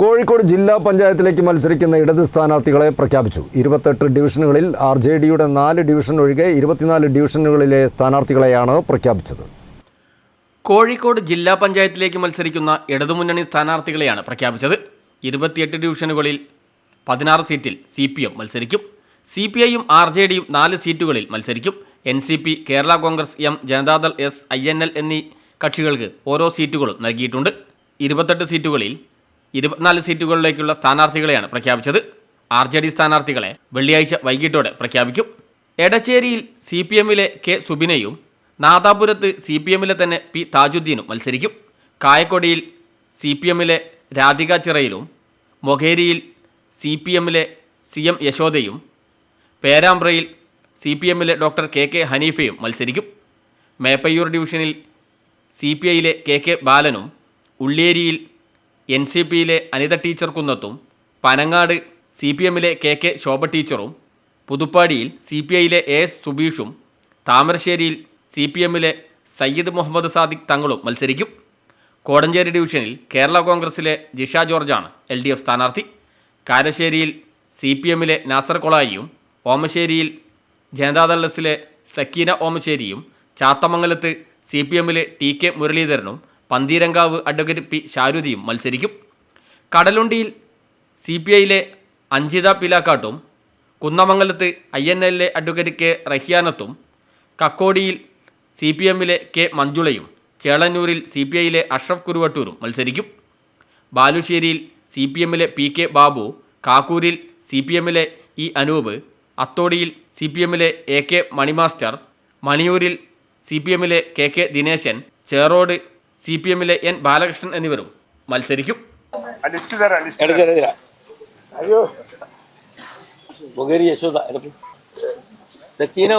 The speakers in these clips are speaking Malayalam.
കോഴിക്കോട് ജില്ലാ പഞ്ചായത്തിലേക്ക് മത്സരിക്കുന്ന ഇടത് സ്ഥാനാർത്ഥികളെ പ്രഖ്യാപിച്ചു. ഇരുപത്തെട്ട് ഡിവിഷനുകളിൽ ആർ ജെ ഡിയുടെ നാല് ഡിവിഷൻ ഒഴികെ ഇരുപത്തിനാല് ഡിവിഷനുകളിലെ സ്ഥാനാർത്ഥികളെയാണ് പ്രഖ്യാപിച്ചത്. കോഴിക്കോട് ജില്ലാ പഞ്ചായത്തിലേക്ക് മത്സരിക്കുന്ന ഇടതുമുന്നണി സ്ഥാനാർത്ഥികളെയാണ് പ്രഖ്യാപിച്ചത്. ഇരുപത്തിയെട്ട് ഡിവിഷനുകളിൽ പതിനാറ് സീറ്റിൽ സി പി എം മത്സരിക്കും. സി പി ഐയും ആർ ജെ ഡിയും നാല് സീറ്റുകളിൽ മത്സരിക്കും. N C P Kerala Congress M Janata Dal S I N L എന്നീ കക്ഷികൾക്ക് ഓരോ സീറ്റുകളും നൽകിയിട്ടുണ്ട്. ഇരുപത്തെട്ട് സീറ്റുകളിൽ ഇരുപത്തിനാല് സീറ്റുകളിലേക്കുള്ള സ്ഥാനാർത്ഥികളെയാണ് പ്രഖ്യാപിച്ചത്. ആർ ജെ ഡി സ്ഥാനാർത്ഥികളെ വെള്ളിയാഴ്ച വൈകിട്ടോടെ പ്രഖ്യാപിക്കും. എടച്ചേരിയിൽ സി പി എമ്മിലെ കെ സുബിനയും നാദാപുരത്ത് സി പി എമ്മിലെ തന്നെ പി താജുദ്ദീനും മത്സരിക്കും. കായക്കൊടിയിൽ സി പി എമ്മിലെ രാധിക ചിറയിലും മൊഖേരിയിൽ സി പി എമ്മിലെ സി എം യശോദയും പേരാമ്പ്രയിൽ സി പി എമ്മിലെ ഡോക്ടർ കെ കെ ഹനീഫയും മത്സരിക്കും. മേപ്പയ്യൂർ ഡിവിഷനിൽ സി പി ഐയിലെ കെ കെ ബാലനും ഉള്ളിയേരിയിൽ എൻ സി പിയിലെ അനിത ടീച്ചർ കുന്നത്തും പനങ്ങാട് സി പി എമ്മിലെ കെ കെ ശോഭ ടീച്ചറും പുതുപ്പാടിയിൽ സി പി ഐയിലെ എ എസ് സുബീഷും താമരശ്ശേരിയിൽ സി പി എമ്മിലെ സയ്യിദ് മുഹമ്മദ് സാദിഖ് തങ്ങളും മത്സരിക്കും. കോടഞ്ചേരി ഡിവിഷനിൽ കേരള കോൺഗ്രസിലെ ജിഷ ജോർജാണ് എൽ ഡി എഫ് സ്ഥാനാർത്ഥി. കാരശ്ശേരിയിൽ സി പി എമ്മിലെ നാസർ കൊളായിയും ഓമശ്ശേരിയിൽ ജനതാദൾ എസിലെ സക്കീന ഓമശ്ശേരിയും ചാത്തമംഗലത്ത് സി പി എമ്മിലെ ടി കെ മുരളീധരനും പന്തീരങ്കാവ് അഡ്വക്കേറ്റ് പി ശാരുതിയും മത്സരിക്കും. കടലുണ്ടിയിൽ സി പി ഐയിലെ അഞ്ജിത പിലാക്കാട്ടും കുന്നമംഗലത്ത് ഐ എൻ എല്ലിലെ അഡ്വക്കേറ്റ് കെ റഹിയാനത്തും കക്കോടിയിൽ സി പി എമ്മിലെ കെ മഞ്ജുളയും ചേളന്നൂരിൽ സി പി ഐയിലെ അഷ്റഫ് കുരുവട്ടൂരും മത്സരിക്കും. ബാലുശ്ശേരിയിൽ സി പി എമ്മിലെ പി കെ ബാബു കാക്കൂരിൽ സി പി എമ്മിലെ ഇ അനൂപ് അത്തോടിയിൽ സി പി എമ്മിലെ എ കെ മണിമാസ്റ്റർ മണിയൂരിൽ സി പി എമ്മിലെ K K Dineshan Cherode C P എമ്മിലെ എൻ ബാലകൃഷ്ണൻ എന്നിവരും മത്സരിക്കും. അയ്യോ. യശോദ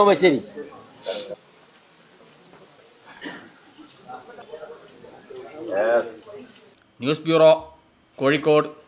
ഉമശ്ശേരി. News bureau Kozhikode.